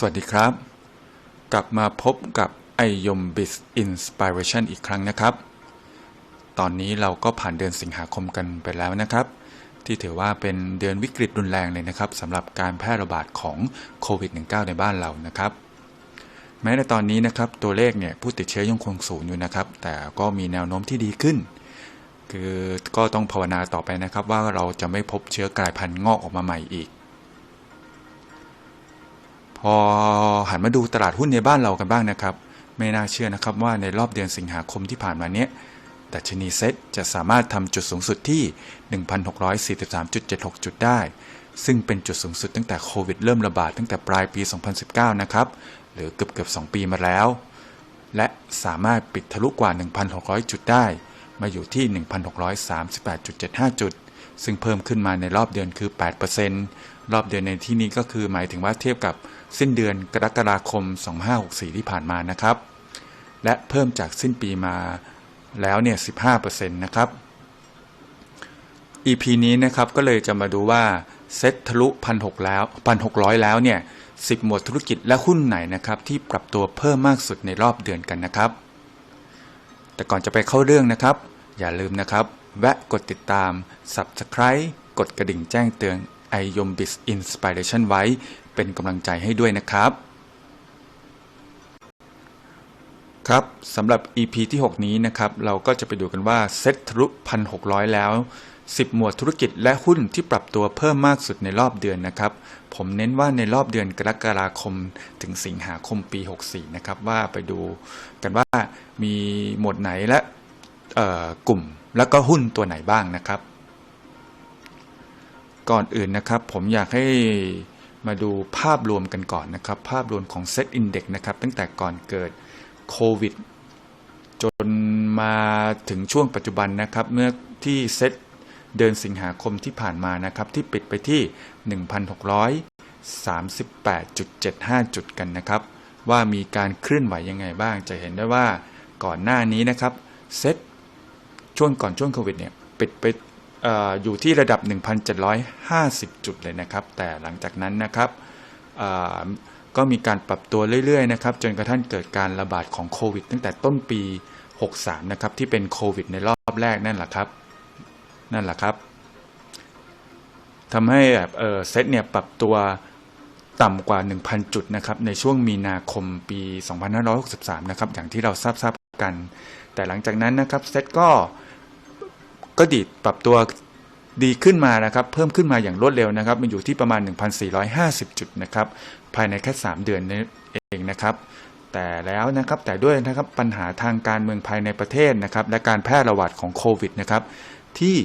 สวัสดีครับ กลับมาพบกับไอยมบิสอินสปิเรชันอีกครั้งนะครับ ตอนนี้เราก็ผ่านเดือนสิงหาคมกันไปแล้วนะครับ ที่ถือว่าเป็นเดือนวิกฤตรุนแรงเลยนะครับสำหรับการแพร่ระบาดของโควิด -19 ในบ้านเรานะครับ แม้ในตอนนี้นะครับตัวเลขเนี่ยผู้ติดเชื้อยังคงสูงอยู่นะครับ แต่ก็มีแนวโน้มที่ดีขึ้น คือก็ต้องภาวนาต่อไปนะครับ ว่าเราจะไม่พบเชื้อกลายพันธุ์งอกออกมาใหม่อีก พอหันมาดูตลาดหุ้นในบ้านเรากันบ้างนะครับ ไม่น่าเชื่อนะครับว่าในรอบเดือนสิงหาคมที่ผ่านมาเนี้ยดัชนีเซ็ตจะสามารถทำจุดสูงสุดที่ 1,643.76 จุดได้ ซึ่งเป็นจุดสูงสุดตั้งแต่โควิดเริ่มระบาดตั้งแต่ปลายปี 2019 นะครับ หรือเกือบเกือบ2ปีมาแล้ว และสามารถปิดทะลุกว่า 1,600 จุดได้ มาอยู่ที่ 1,638.75 จุด ซึ่งเพิ่มขึ้นมาในรอบเดือนคือ 8%รอบเดือนในที่นี้ก็คือหมายถึงว่าเทียบกับ สิ้นเดือนกรกฎาคม 2564 ที่ผ่านมานะครับ และเพิ่มจากสิ้นปีมาแล้วเนี่ย 15%นะครับ EP นี้นะครับก็เลยจะมาดูว่าเซ็ตทะลุ1,600แล้ว1,600 แล้วเนี่ย 10 หมวดธุรกิจและหุ้นไหนนะครับ ที่ปรับตัวเพิ่มมากสุดในรอบเดือนกันนะครับ แต่ก่อนจะไปเข้าเรื่องนะครับ อย่าลืมนะครับ แวะกดติดตาม Subscribe กดกระดิ่งแจ้งเตือน ไอยมบิสอินสปิเรชันไว้ เป็นกำลังใจให้ด้วยนะครับ ครับสำหรับ EP ที่ 6 นี้นะครับ เราก็จะไปดูกันว่าเซ็ตทะลุ1,600 แล้ว 10 หมวดธุรกิจและหุ้นที่ปรับตัวเพิ่มมากสุดในรอบเดือนนะครับ ผมเน้นว่าในรอบเดือนกรกฎาคมถึงสิงหาคมปี 64 นะครับ ว่าไปดูกันว่ามีหมวดไหนและเอ่อกลุ่มแล้วก็หุ้นตัวไหนบ้างนะครับ ก่อนอื่นนะครับ ผมอยากให้มาดูภาพรวมกันก่อนนะครับ ภาพรวมของ Set Index นะครับ ตั้งแต่ก่อนเกิดโควิด จนมาถึงช่วงปัจจุบันนะครับ เมื่อที่เซตเดือนสิงหาคมที่ผ่านมานะครับ ที่ปิดไปที่ 1,638.75 จุดกันนะครับ ว่ามีการเคลื่อนไหวยังไงบ้าง จะเห็นได้ว่าก่อนหน้านี้นะครับเซตช่วงก่อนช่วงโควิดเนี่ยปิดไป อยู่ที่ระดับ 1,750 จุดเลยนะครับ แต่หลังจากนั้นนะครับก็มีการปรับตัวเรื่อยๆนะครับ จนกระทั่งเกิดการระบาดของโควิด ตั้งแต่ต้นปี 63 นะครับ ที่เป็นโควิดในรอบแรกนั่นแหละครับ นั่นแหละครับทำให้แบบเออเซตเนี่ยปรับตัวต่ำกว่า 1,000 จุดนะครับ ในช่วงมีนาคมปี 2563 นะครับ อย่างที่เราทราบทราบๆกัน แต่หลังจากนั้นนะครับเซตก็ ก็ดีดปรับตัวดีขึ้นมานะครับ เพิ่มขึ้นมาอย่างรวดเร็วนะครับ มันอยู่ที่ประมาณ 1,450 จุดนะครับ ภายในแค่ 3 เดือนนี้เองนะครับ แต่แล้วนะครับแต่ด้วยนะครับปัญหาทางการเมืองภายในประเทศนะครับ และการแพร่ระบาดของโควิดนะครับ ที่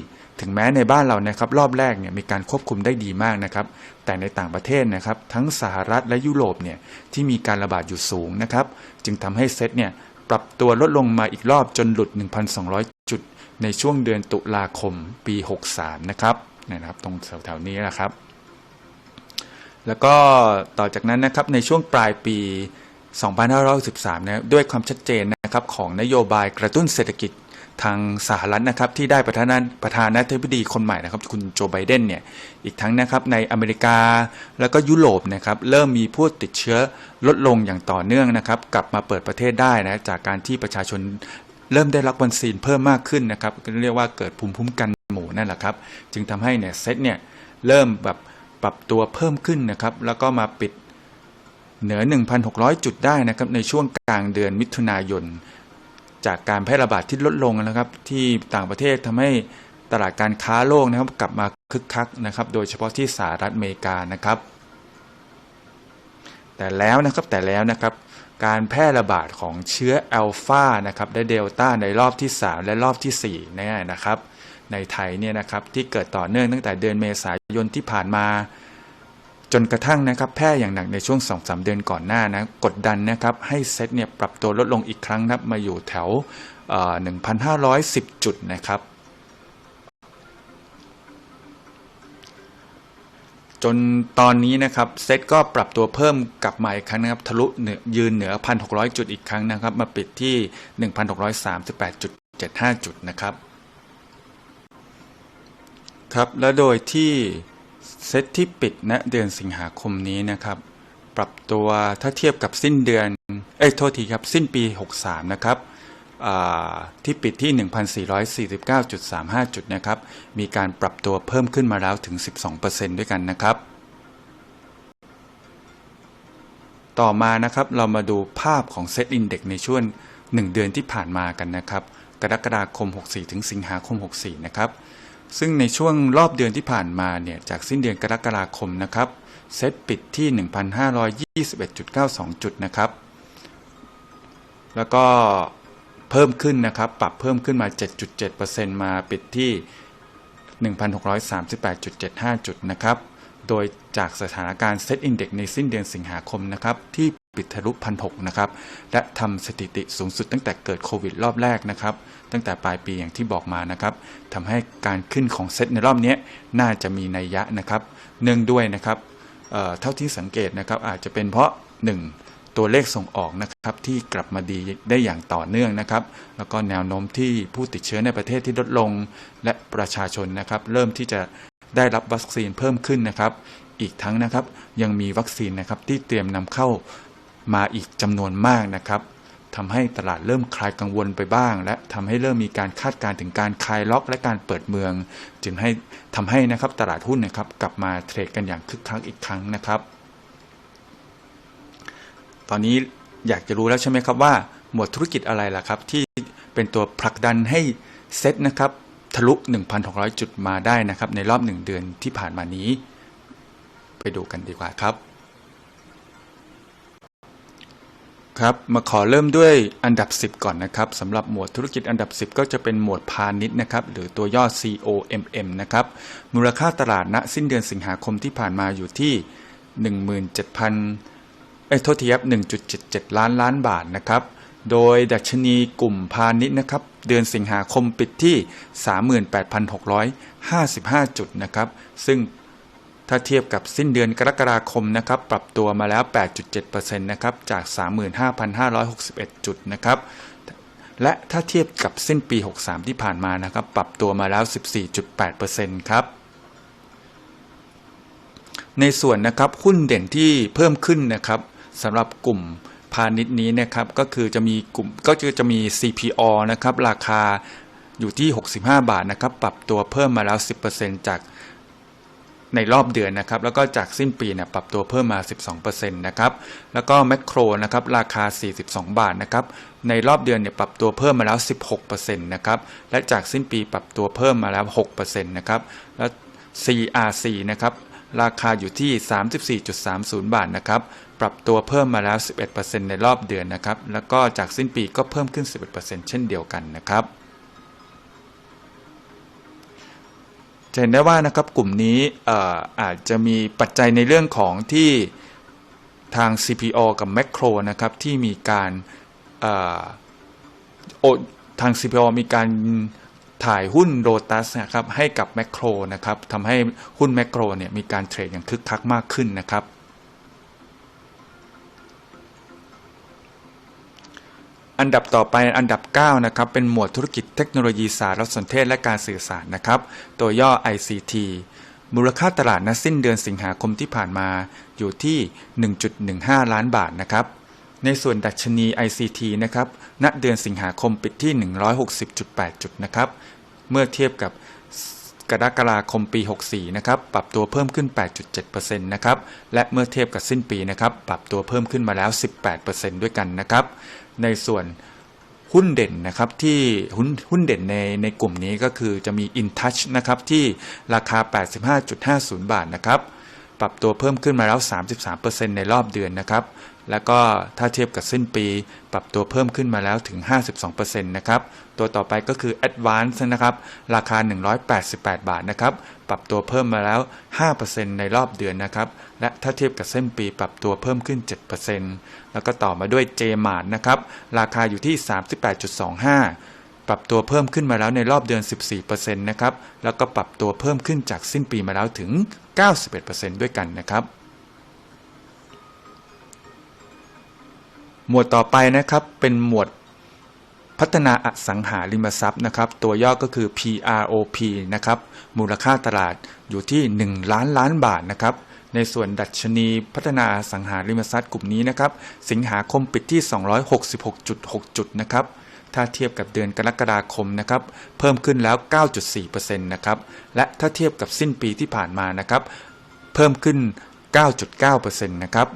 ถึงแม้ในบ้านเรานะครับ รอบแรกเนี่ยมีการควบคุมได้ดีมากนะครับ แต่ในต่างประเทศนะครับ ทั้งสหรัฐและยุโรปเนี่ยที่มีการระบาดอยู่สูงนะครับ จึงทำให้เซตเนี่ยปรับตัวลดลงมาอีกรอบจนหลุด 1,200 ในช่วงเดือนตุลาคมปี 63 นะครับนะครับ ตรงแถวๆนี้นะครับ แล้วก็ต่อจากนั้นนะครับในช่วงปลายปี 2563นะด้วยความชัดเจนนะครับของนโยบายกระตุ้นเศรษฐกิจทางสหรัฐนะครับที่ได้ประธานาประธานาธิบดีคนใหม่นะครับคุณโจไบเดนเนี่ยอีกทั้งนะครับในอเมริกาแล้วก็ยุโรปนะครับเริ่มมีผู้ติดเชื้อลดลงอย่างต่อเนื่องนะครับกลับมาเปิดประเทศได้นะจากการที่ประชาชน เริ่มได้รับวัคซีนเพิ่มมากขึ้นนะครับก็เรียกว่าเกิดภูมิคุ้มกันหมู่นั่นแหละครับ จึงทำให้เนี่ยเซตเนี่ยเริ่มแบบปรับตัวเพิ่มขึ้นนะครับ แล้วก็มาปิดเหนือ 1,600 จุดได้นะครับ ในช่วงกลางเดือนมิถุนายน จากการแพร่ระบาดที่ลดลงนะครับ ที่ต่างประเทศทำให้ตลาดการค้าโลกนะครับ กลับมาคึกคักนะครับ โดยเฉพาะที่สหรัฐอเมริกานะครับ แต่แล้วนะครับแต่แล้วนะครับ การแพร่ระบาดของเชื้ออัลฟานะครับและเดลต้าในรอบที่ 3 และรอบที่4เนี่ยนะครับ ในไทยเนี่ยนะครับที่เกิดต่อเนื่องตั้งแต่เดือนเมษายนที่ผ่านมา จนกระทั่งนะครับแพร่อย่างหนักในช่วง 2-3 เดือนก่อนหน้านะกดดันนะครับให้เซตเนี่ยปรับตัวลดลงอีกครั้งนะับมาอยู่แถว 1,510 จุดนะครับ จนตอนนี้นะครับเซตก็ปรับตัวเพิ่มกลับมาอีกครั้งนะครับ ทะลุเหนือยืนเหนือ 1,600 จุดอีกครั้งนะครับ มาปิดที่ 1,638.75 จุดนะครับครับและโดยที่เซตที่ปิดณเดือนสิงหาคมนี้นะครับ ปรับตัวถ้าเทียบกับสิ้นเดือน เอ้ยโทษทีครับ สิ้นปี 63 นะครับ ที่ปิดที่ 1,449.35 จุดนะครับ มีการปรับตัวเพิ่มขึ้นมาแล้วถึง 12%ด้วยกันนะครับ ต่อมานะครับเรามาดูภาพของเซตอินเด็กในช่วง 1 เดือนที่ผ่านมากันนะครับ กรกฎาคม 64 ถึงสิงหาคม 64 นะครับ ซึ่งในช่วงรอบเดือนที่ผ่านมาเนี่ย จากสิ้นเดือนกรกฎาคมนะครับ เซตปิดที่ 1,521.92 จุดนะครับ แล้วก็ เพิ่มขึ้นนะครับ ปรับเพิ่มขึ้นมา 7.7%มาปิดที่ 1,638.75 จุดนะครับ โดยจากสถานการณ์เซตอินเด็กในสิ้นเดือนสิงหาคมนะครับ ที่ปิดทะลุพันหนะครับ และทำสถิติสูงสุดตั้งแต่เกิดโควิดรอบแรกนะครับ ตั้งแต่ปลายปีอย่างที่บอกมานะครับทำให้การขึ้นของเซตในรอบนี้น่าจะมีนัยยะนะครับ เนื่องด้วยนะครับเอ่อเท่าที่สังเกตนะครับอาจจะเป็นเพราะ 1. ตัวเลขส่งออกนะครับที่กลับมาดีได้อย่างต่อเนื่องนะครับ แล้วก็แนวโน้มที่ผู้ติดเชื้อในประเทศที่ลดลง และประชาชนนะครับ เริ่มที่จะได้รับวัคซีนเพิ่มขึ้นนะครับ อีกทั้งนะครับยังมีวัคซีนนะครับที่เตรียมนำเข้ามาอีกจำนวนมากนะครับทำให้ตลาดเริ่มคลายกังวลไปบ้าง และทำให้เริ่มมีการคาดการณ์ถึงการคลายล็อกและการเปิดเมือง จึงให้ทำให้นะครับตลาดหุ้นนะครับกลับมาเทรดกันอย่างคึกคักอีกครั้งนะครับ ตอนนี้อยากจะรู้แล้วใช่ไหมครับว่า หมวดธุรกิจอะไรล่ะครับ ที่เป็นตัวผลักดันให้เซ็ตนะครับทะลุ 1,600 จุดมาได้นะครับ ในรอบ 1 เดือนที่ผ่านมานี้ ไปดูกันดีกว่าครับ ครับมาขอเริ่มด้วยอันดับ 10 ก่อนนะครับสำหรับหมวดธุรกิจอันดับ 10 ก็จะเป็นหมวดพาณิชย์นะครับ หรือตัวย่อ COMM นะครับ มูลค่าตลาดณ สิ้นเดือนสิงหาคมที่ผ่านมาอยู่ที่ 17,000เอ้ยโทษทีครับ1.77 ล้านล้านบาทนะครับ โดยดัชนีกลุ่มพาณิชย์นะครับ เดือนสิงหาคมปิดที่ 38,655 จุดนะครับ ซึ่งถ้าเทียบกับสิ้นเดือนกรกฎาคมนะครับ ปรับตัวมาแล้ว 8.7%นะครับ จาก 35,561 จุดนะครับ และถ้าเทียบกับสิ้นปี 63 ที่ผ่านมานะครับ ปรับตัวมาแล้ว 14.8%ครับในส่วนนะครับหุ้นเด่นที่เพิ่มขึ้นนะครับ สำหรับกลุ่มพาณิชย์นี้นะครับก็คือจะมีกลุ่มก็คือจะมี CPO นะครับราคาอยู่ที่ 65 บาทนะครับปรับตัวเพิ่มมาแล้ว 10%จากในรอบเดือนนะครับแล้วก็จากสิ้นปีเนี่ยปรับตัวเพิ่มมา 12%นะครับแล้วก็แมคโครนะครับราคา 42 บาทนะครับในรอบเดือนเนี่ยปรับตัวเพิ่มมาแล้ว 16%นะครับและจากสิ้นปีปรับตัวเพิ่มมาแล้ว 6%นะครับแล้ว CRC นะครับราคาอยู่ที่ 34.30 บาทนะครับ รับตัวเพิ่มมาแล้ว 11%ในรอบเดือนนะครับ แล้วก็จากสิ้นปีก็เพิ่มขึ้น 11%เช่นเดียวกันนะครับจะเห็นได้ว่านะครับกลุ่มนี้อาอาจจะมีปัจจัยในเรื่องของที่ทาง CPO กับ Macro นะครับที่มีการทาง CPO มีการถ่ายหุ้นโ o ตัสนะครับให้กับแมคโครนะครับทำให้หุ้นแมคโครเนี่ยมีการเทรดอย่างคึกคักมากขึ้นนะครับ อันดับต่อไปอันดับ 9 นะครับ เป็นหมวดธุรกิจเทคโนโลยีสารสนเทศและการสื่อสารนะครับ ตัวย่อ ICT มูลค่าตลาดณสิ้นเดือนสิงหาคมที่ผ่านมาอยู่ที่ 1.15 ล้านบาทนะครับ ในส่วนดัชนี ICT นะครับ ณ เดือนสิงหาคมปิดที่ 160.8 จุดนะครับ เมื่อเทียบกับ กรกฎาคมปี 64 นะครับ ปรับตัวเพิ่มขึ้น 8.7%นะครับ และเมื่อเทียบกับสิ้นปีนะครับ ปรับตัวเพิ่มขึ้นมาแล้ว 18%ด้วยกันนะครับ ในส่วนหุ้นเด่นนะครับที่หุ้นหุ้นเด่นในในกลุ่มนี้ก็คือจะมี InTouch นะครับที่ราคา 85.50 บาทนะครับ ปรับตัวเพิ่มขึ้นมาแล้ว 33%ในรอบเดือนนะครับ แล้วก็ถ้าเทียบกับสิ้นปี ปรับตัวเพิ่มขึ้นมาแล้วถึง 52%นะครับ ตัวต่อไปก็คือ Advance นะครับ ราคา 188 บาทนะครับ ปรับตัวเพิ่มมาแล้ว 5%ในรอบเดือนนะครับ และถ้าเทียบกับเส้นปีปรับตัวเพิ่มขึ้น 7%แล้วก็ต่อมาด้วย JMart นะครับ ราคาอยู่ที่ 38.25ปรับตัวเพิ่มขึ้นมาแล้วในรอบเดือน 14%นะครับ แล้วก็ปรับตัวเพิ่มขึ้นจากสิ้นปีมาแล้วถึง 91%ด้วยกันนะครับ หมวดต่อไปนะครับเป็นหมวดพัฒนาอสังหาริมทรัพย์นะครับ ตัวย่อก็คือ PROP นะครับ มูลค่าตลาดอยู่ที่ 1 ล้านล้านบาทนะครับ ในส่วนดัชนีพัฒนาอสังหาริมทรัพย์กลุ่มนี้นะครับ สิงหาคมปิดที่ 266.6 จุดนะครับ ถ้าเทียบกับเดือนกรกฎาคมนะครับ เพิ่มขึ้นแล้ว 9.4%นะครับ และถ้าเทียบกับสิ้นปีที่ผ่านมานะครับ เพิ่มขึ้น 9.9%นะครับ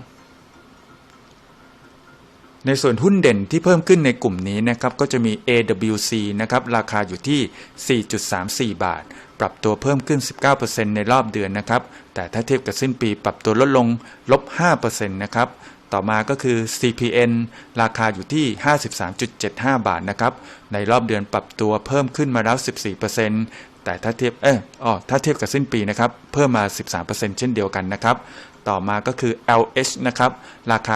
ในส่วนหุ้นเด่นที่เพิ่มขึ้นในกลุ่มนี้นะครับก็จะมี AWC นะครับราคาอยู่ที่ 4.34 บาท ปรับตัวเพิ่มขึ้น 19%ในรอบเดือนนะครับ แต่ถ้าเทียบกับสิ้นปีปรับตัวลดลงลบ 5%นะครับต่อมาก็คือ CPN ราคาอยู่ที่ 53.75 บาทนะครับ ในรอบเดือนปรับตัวเพิ่มขึ้นมาแล้ว 14%แต่ถ้าเทียบ เอออ๋อถ้าเทียบกับสิ้นปีนะครับ เพิ่มมา 13%เช่นเดียวกันนะครับ ต่อมาก็คือ LH นะครับ ราคา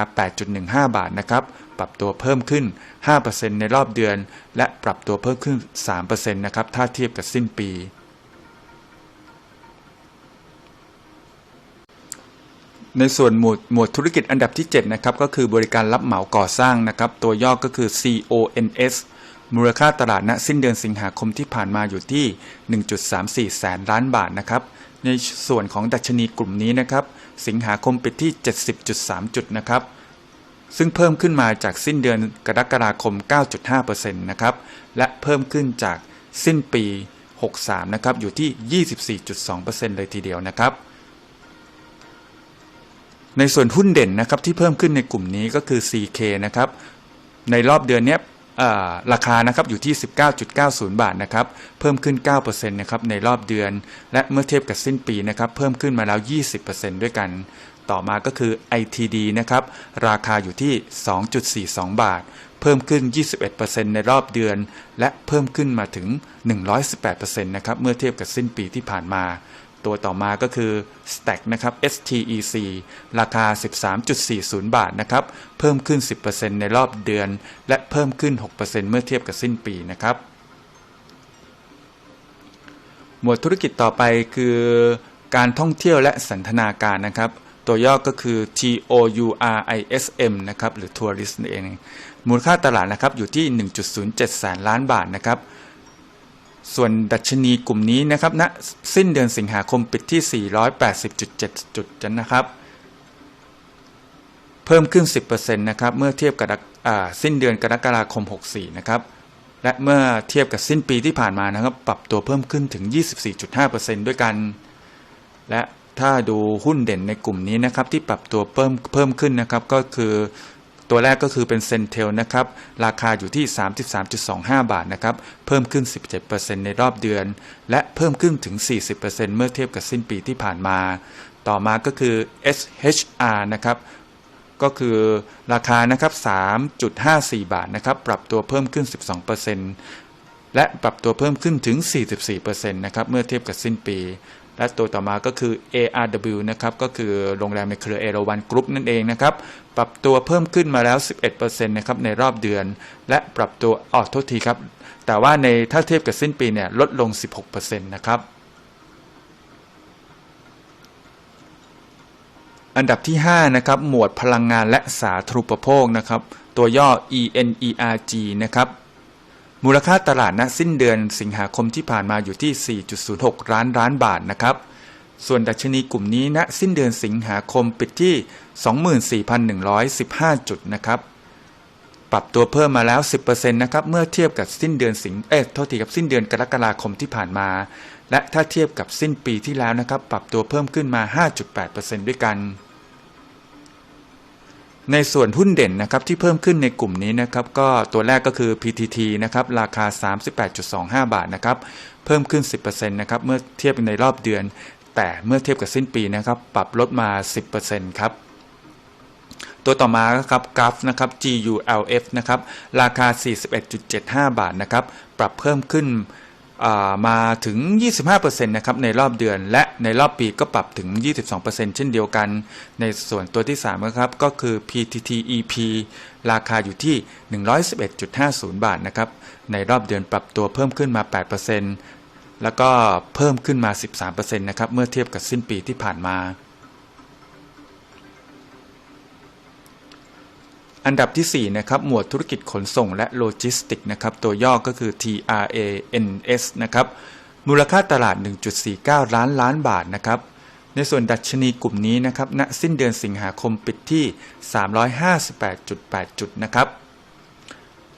8.15 บาทนะครับ ปรับตัวเพิ่มขึ้น 5%ในรอบเดือน และปรับตัวเพิ่มขึ้น 3%นะครับ ถ้าเทียบกับสิ้นปี ในส่วนหมวดหมวดธุรกิจอันดับที่ 7 นะครับ ก็คือบริการรับเหมาก่อสร้างนะครับ ตัวย่อก็คือ CONS มูลค่าตลาดณสิ้นเดือนสิงหาคมที่ผ่านมาอยู่ที่ 1.34 แสนล้านบาทนะครับ ในส่วนของดัชนีกลุ่มนี้นะครับ สิงหาคมปิดที่ 70.3 จุดนะครับ ซึ่งเพิ่มขึ้นมาจากสิ้นเดือนกรกฎาคม 9.5%นะครับ และเพิ่มขึ้นจากสิ้นปี 63 นะครับ อยู่ที่ 24.2%เลยทีเดียวนะครับ ในส่วนหุ้นเด่นนะครับที่เพิ่มขึ้นในกลุ่มนี้ก็คือ CK นะครับ ในรอบเดือนนี้ ราคานะครับอยู่ที่ 19.90 บาทนะครับเพิ่มขึ้น 9%นะครับในรอบเดือน และเมื่อเทียบกับสิ้นปีนะครับเพิ่มขึ้นมาแล้ว 20%ด้วยกัน ต่อมาก็คือ ITD นะครับราคาอยู่ที่ 2.42 บาท เพิ่มขึ้น 21%ในรอบเดือน และเพิ่มขึ้นมาถึง 118%นะครับเมื่อเทียบกับสิ้นปีที่ผ่านมา ตัวต่อมาก็คือ Stack นะครับ STEC ราคา 13.40 บาทนะครับ เพิ่มขึ้น 10%ในรอบเดือน และเพิ่มขึ้น 6%เมื่อเทียบกับสิ้นปีนะครับ หมวดธุรกิจต่อไปคือการท่องเที่ยวและสันทนาการนะครับ ตัวย่อก็คือ TOURISM นะครับ หรือ Tourist นั่นเอง มูลค่าตลาดนะครับอยู่ที่ 1.07 แสนล้านบาทนะครับ ส่วนดัชนีกลุ่มนี้นะครับณนะสิ้นเดือนสิงหาคมปิดที่ 480.7 จุดนะครับ เพิ่มขึ้น 10%นะครับเมื่อเทียบกับสิ้นเดือนกรกฎาคม 64 นะครับ และเมื่อเทียบกับสิ้นปีที่ผ่านมานะครับ ปรับตัวเพิ่มขึ้นถึง 24.5%ด้วยกัน และถ้าดูหุ้นเด่นในกลุ่มนี้นะครับที่ปรับตัวเพิ่มเพิ่มขึ้นนะครับก็คือ ตัวแรกก็คือเป็นเซนเทลนะครับ ราคาอยู่ที่ 33.25 บาทนะครับ เพิ่มขึ้น 17%ในรอบเดือน และเพิ่มขึ้นถึง 40%เมื่อเทียบกับสิ้นปีที่ผ่านมา ต่อมาก็คือ SHR นะครับก็คือราคานะครับ 3.54 บาทนะครับ ปรับตัวเพิ่มขึ้น 12%และปรับตัวเพิ่มขึ้นถึง 44%นะครับ เมื่อเทียบกับสิ้นปี และตัวต่อมาก็คือ ARW นะครับก็คือโรงแรมในเครือเอราวันกรุ๊ปนั่นเองนะครับปรับตัวเพิ่มขึ้นมาแล้ว 11%นะครับในรอบเดือน และปรับตัวออโทษทีครับ แต่ว่าในถ้าเทียบกับสิ้นปีเนี่ยลดลง 16%นะครับอันดับที่ 5 นะครับ หมวดพลังงานและสาธารณูปโภคนะครับ ตัวย่อ ENERG นะครับ มูลค่าตลาดณสิ้นเดือนสิงหาคมที่ผ่านมาอยู่ที่ 4.06 ล้านล้านบาทนะครับ ส่วนดัชนีกลุ่มนี้ณสิ้นเดือนสิงหาคมปิดที่ 24,115 จุดนะครับ ปรับตัวเพิ่มมาแล้ว 10%นะครับ เมื่อเทียบกับสิ้นเดือนสิงเอ๊ะโทษทีกับสิ้นเดือนกรกฎาคมที่ผ่านมา และถ้าเทียบกับสิ้นปีที่แล้วนะครับ ปรับตัวเพิ่มขึ้นมา 5.8%ด้วยกัน ในส่วนหุ้นเด่นนะครับที่เพิ่มขึ้นในกลุ่มนี้นะครับก็ตัวแรกก็คือ PTT นะครับราคา 38.25 บาทนะครับเพิ่มขึ้น 10%นะครับเมื่อเทียบในรอบเดือน แต่เมื่อเทียบกับสิ้นปีนะครับปรับลดมา 10%ครับตัวต่อมาครับกราฟนะครับ GULF นะครับราคา 41.75 บาทนะครับปรับเพิ่มขึ้น มาถึง 25%นะครับในรอบเดือน และในรอบปีก็ปรับถึง 22%เช่นเดียวกัน ในส่วนตัวที่3นะครับก็คือ PTTEP ราคาอยู่ที่ 111.50 บาทนะครับในรอบเดือนปรับตัวเพิ่มขึ้นมา 8%แล้วก็เพิ่มขึ้นมา 13%นะครับเมื่อเทียบกับสิ้นปีที่ผ่านมา อันดับที่ 4 นะครับ หมวดธุรกิจขนส่งและโลจิสติกนะครับ ตัวย่อก็คือ TRANS นะครับ มูลค่าตลาด 1.49 ล้านล้านบาทนะครับ ในส่วนดัชนีกลุ่มนี้นะครับ ณ สิ้นเดือนสิงหาคมปิดที่ 358.8 จุดนะครับ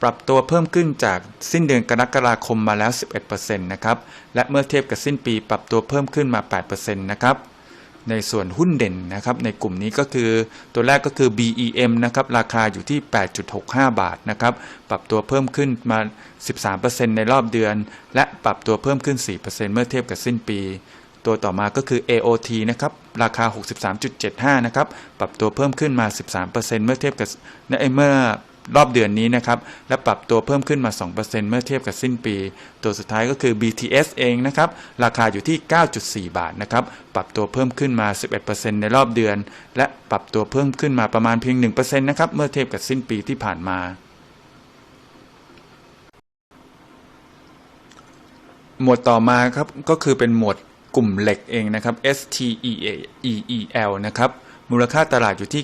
ปรับตัวเพิ่มขึ้นจากสิ้นเดือนกรกฎาคมมาแล้ว 11%นะครับ และเมื่อเทียบกับสิ้นปีปรับตัวเพิ่มขึ้นมา 8%นะครับ ในส่วนหุ้นเด่นนะครับในกลุ่มนี้ก็คือตัวแรกก็คือ BEM นะครับราคาอยู่ที่ 8.65 บาทนะครับปรับตัวเพิ่มขึ้นมา 13%ในรอบเดือน และปรับตัวเพิ่มขึ้น 4%เมื่อเทียบกับสิ้นปี ตัวต่อมาก็คือ AOT นะครับราคา 63.75 นะครับปรับตัวเพิ่มขึ้นมา 13%เมื่อเทียบกับในเมื่อ รอบเดือนนี้นะครับ และปรับตัวเพิ่มขึ้นมา 2%เมื่อเทียบกับสิ้นปี ตัวสุดท้ายก็คือ BTS เองนะครับ ราคาอยู่ที่ 9.4 บาทนะครับ ปรับตัวเพิ่มขึ้นมา 11%ในรอบเดือน และปรับตัวเพิ่มขึ้นมาประมาณเพียง 1%นะครับ เมื่อเทียบกับสิ้นปีที่ผ่านมาหมวดต่อมาครับก็คือเป็นหมวดกลุ่มเหล็กเองนะครับ S T E A E E L นะครับ มูลค่าตลาดอยู่ที่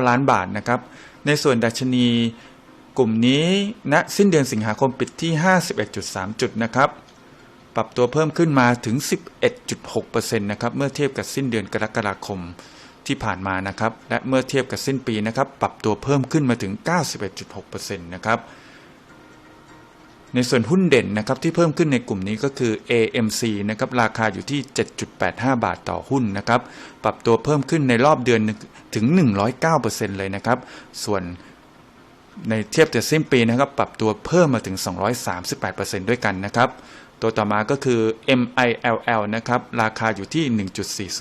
93,279 ล้านบาทนะครับ ในส่วนดัชนีกลุ่มนี้ณสิ้นเดือนสิงหาคมปิดที่ 51.3 จุดนะครับ ปรับตัวเพิ่มขึ้นมาถึง 11.6%นะครับ เมื่อเทียบกับสิ้นเดือนกรกฎาคมที่ผ่านมานะครับ และเมื่อเทียบกับสิ้นปีนะครับ ปรับตัวเพิ่มขึ้นมาถึง 91.6%นะครับ ในส่วนหุ้นเด่นนะครับที่เพิ่มขึ้นในกลุ่มนี้ก็คือ AMC นะครับราคาอยู่ที่ 7.85 บาทต่อหุ้นนะครับปรับตัวเพิ่มขึ้นในรอบเดือนถึง 109%เลยนะครับ ส่วนในเทียบแต่สิ้นปีนะครับปรับตัวเพิ่มมาถึง 238%ด้วยกันนะครับ ตัวต่อมาก็คือ MILL นะครับ ราคาอยู่ที่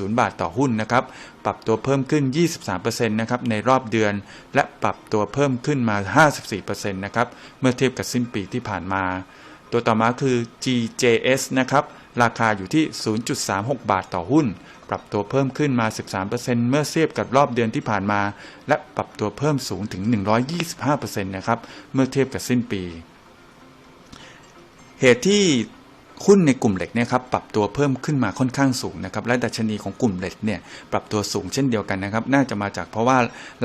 1.40 บาทต่อหุ้นนะครับ ปรับตัวเพิ่มขึ้น 23%นะครับ ในรอบเดือน และปรับตัวเพิ่มขึ้นมา 54%นะครับ เมื่อเทียบกับสิ้นปีที่ผ่านมา ตัวต่อมาคือ GJS นะครับ ราคาอยู่ที่ 0.36 บาทต่อหุ้น ปรับตัวเพิ่มขึ้นมา 13%เมื่อเทียบกับรอบเดือนที่ผ่านมา และปรับตัวเพิ่มสูงถึง 125%นะครับ เมื่อเทียบกับสิ้นปี เหตุที่ หุ้นในกลุ่มเหล็กเนี่ยครับปรับตัวเพิ่มขึ้นมาค่อนข้างสูงนะครับและดัชนีของกลุ่มเหล็กเนี่ยปรับตัวสูงเช่นเดียวกันนะครับน่าจะมาจากเพราะว่า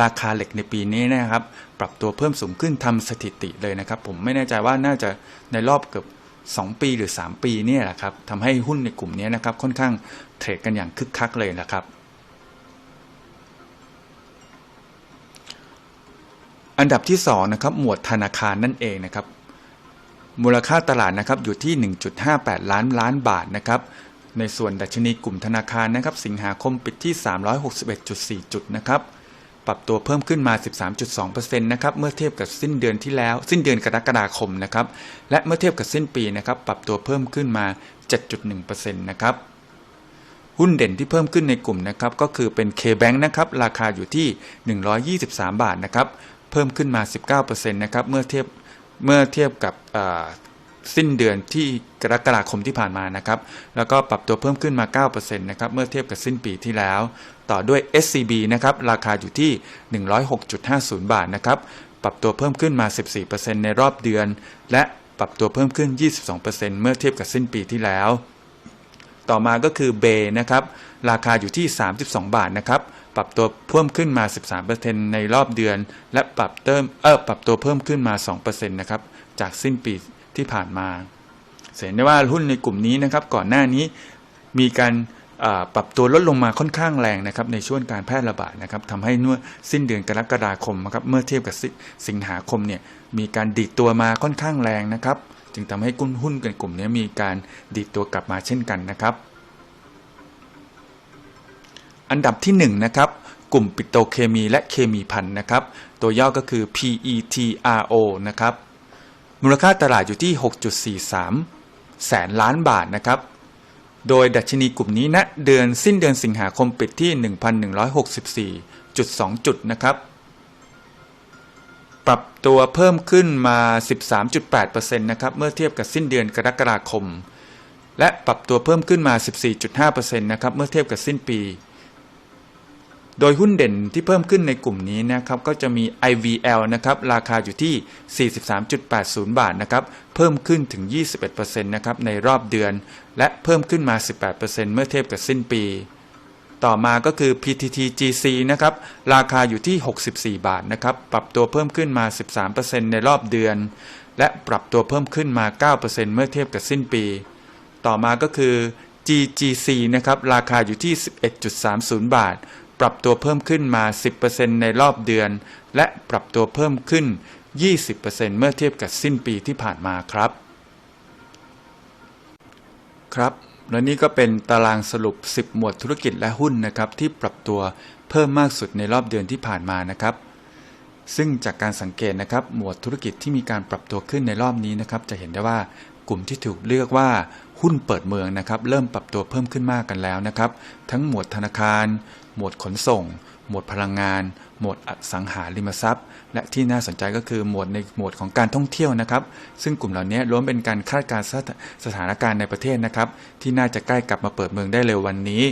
ราคาเหล็กในปีนี้นะครับปรับตัวเพิ่มสูงขึ้นทำสถิติเลยนะครับ ผมไม่แน่ใจว่าน่าจะในรอบเกือบ2 ปีหรือ 3 ปีเนี่ยแหละครับทำให้หุ้นในกลุ่มนี้นะครับค่อนข้างเทรดกันอย่างคึกคักเลยนะครับ อันดับที่2นะครับหมวดธนาคารนั่นเองนะครับ มูลค่าตลาดนะครับอยู่ที่ 1.58 ล้านล้านบาทนะครับในส่วนดัชนีกลุ่มธนาคารนะครับสิงหาคมปิดที่ 361.4 จุดนะครับปรับตัวเพิ่มขึ้นมา 13.2%นะครับเมื่อเทียบกับสิ้นเดือนที่แล้ว สิ้นเดือนกรกฎาคมนะครับและเมื่อเทียบกับสิ้นปีนะครับปรับตัวเพิ่มขึ้นมา 7.1%นะครับหุ้นเด่นที่เพิ่มขึ้นในกลุ่มนะครับก็คือเป็น K-Bank นะครับราคาอยู่ที่ 123 บาทนะครับเพิ่มขึ้นมา 19%นะครับเมื่อเทียบ เมื่อเทียบกับสิ้นเดือนที่กรกฎาคมที่ผ่านมานะครับ แล้วก็ปรับตัวเพิ่มขึ้นมา 9%นะครับ เมื่อเทียบกับสิ้นปีที่แล้ว ต่อด้วย SCB นะครับ ราคาอยู่ที่ 106.50 บาทนะครับ ปรับตัวเพิ่มขึ้นมา 14%ในรอบเดือน และปรับตัวเพิ่มขึ้น 22%เมื่อเทียบกับสิ้นปีที่แล้ว ต่อมาก็คือเบนะครับ ราคาอยู่ที่ 32 บาทนะครับ ปรับตัวเพิ่มขึ้นมา 13%ในรอบเดือน และปรับเติมเออปรับตัวเพิ่มขึ้นมา 2%นะครับจากสิ้นปีที่ผ่านมาเห็นได้ว่าหุ้นในกลุ่มนี้นะครับก่อนหน้านี้มีการปรับตัวลดลงมาค่อนข้างแรงนะครับในช่วงการแพร่ระบาดนะครับทำให้เมื่อสิ้นเดือนกรกฎาคมนะครับเมื่อเทียบกับสิงหาคมเนี่ยมีการดีดตัวมาค่อนข้างแรงนะครับ จึงทำให้กุ้นหุ้นกันกลุ่มนี้มีการดีดตัวกลับมาเช่นกันนะครับ อันดับที่1นนะครับกลุ่มปิโตเคมีและเคมีพันนะครับ ตัวย่อก็คือ PETRO นะครับ มูลค่าตลาดอยู่ที่ 6.43 แสนล้านบาทนะครับ โดยดัชนีกลุ่มนี้ณนะเดือนสิ้นเดือนสิงหาคมปิดที่ 1,164.2 จุดนะครับ ปรับตัวเพิ่มขึ้นมา 13.8%นะครับ เมื่อเทียบกับสิ้นเดือนกรกฎาคม และปรับตัวเพิ่มขึ้นมา 14.5%นะครับ เมื่อเทียบกับสิ้นปี โดยหุ้นเด่นที่เพิ่มขึ้นในกลุ่มนี้นะครับก็จะมี IVL นะครับราคาอยู่ที่ 43.80 บาทนะครับเพิ่มขึ้นถึง 21%นะครับในรอบเดือน และเพิ่มขึ้นมา 18%เมื่อเทียบกับสิ้นปี ต่อมาก็คือ PTTGC นะครับราคาอยู่ที่ 64 บาทนะครับปรับตัวเพิ่มขึ้นมา 13%ในรอบเดือน และปรับตัวเพิ่มขึ้นมา 9%เมื่อเทียบกับสิ้นปี ต่อมาก็คือ GGC นะครับราคาอยู่ที่ 11.30 บาท ปรับตัวเพิ่มขึ้นมา 10%ในรอบเดือน และปรับตัวเพิ่มขึ้น 20%เมื่อเทียบกับสิ้นปีที่ผ่านมาครับ ครับ และนี่ก็เป็นตารางสรุป 10 หมวดธุรกิจและหุ้นนะครับ ที่ปรับตัวเพิ่มมากสุดในรอบเดือนที่ผ่านมานะครับ ซึ่งจากการสังเกตนะครับ หมวดธุรกิจที่มีการปรับตัวขึ้นในรอบนี้นะครับ จะเห็นได้ว่ากลุ่มที่ถูกเลือกว่าหุ้นเปิดเมืองนะครับ เริ่มปรับตัวเพิ่มขึ้นมากกันแล้วนะครับ ทั้งหมวดธนาคาร หมวดขนส่ง หมวดพลังงาน หมวดอสังหาริมทรัพย์ และที่น่าสนใจก็คือหมวดในหมวดของการท่องเที่ยวนะครับ ซึ่งกลุ่มเหล่านี้ล้วนเป็นการคาดการณ์สถสถานการณ์ในประเทศนะครับ ที่น่าจะใกล้กลับมาเปิดเมืองได้เร็ววันนี้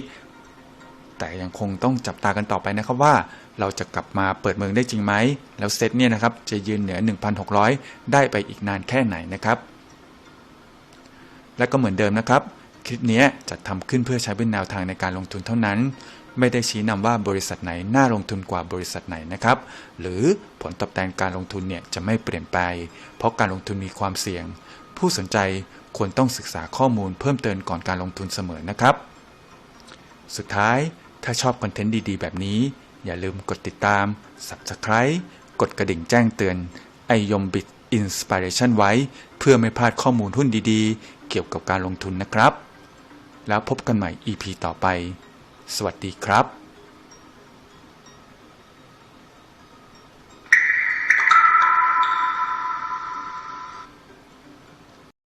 แต่ยังคงต้องจับตากันต่อไปนะครับว่า เราจะกลับมาเปิดเมืองได้จริงไหม แล้วเซตเนี่ยนะครับจะยืนเหนือ 1,600 ได้ไปอีกนานแค่ไหนนะครับ และก็เหมือนเดิมนะครับ คลิปนี้จะทำขึ้นเพื่อใช้เป็นแนวทางในการลงทุนเท่านั้น ไม่ได้ชี้นำว่าบริษัทไหนน่าลงทุนกว่าบริษัทไหนนะครับ หรือผลตอบแทนการลงทุนเนี่ยจะไม่เปลี่ยนไป เพราะการลงทุนมีความเสี่ยง ผู้สนใจควรต้องศึกษาข้อมูลเพิ่มเติมก่อนการลงทุนเสมอนะครับ สุดท้ายถ้าชอบคอนเทนต์ดีๆ แบบนี้ อย่าลืมกดติดตาม Subscribe กดกระดิ่งแจ้งเตือนไอยมบิ t อินสปิเรชันไว้ เพื่อไม่พลาดข้อมูลหุ้นดีๆ เกี่ยวกับการลงทุนนะครับ แล้วพบกันใหม่ EP ต่อไป สวัสดีครับ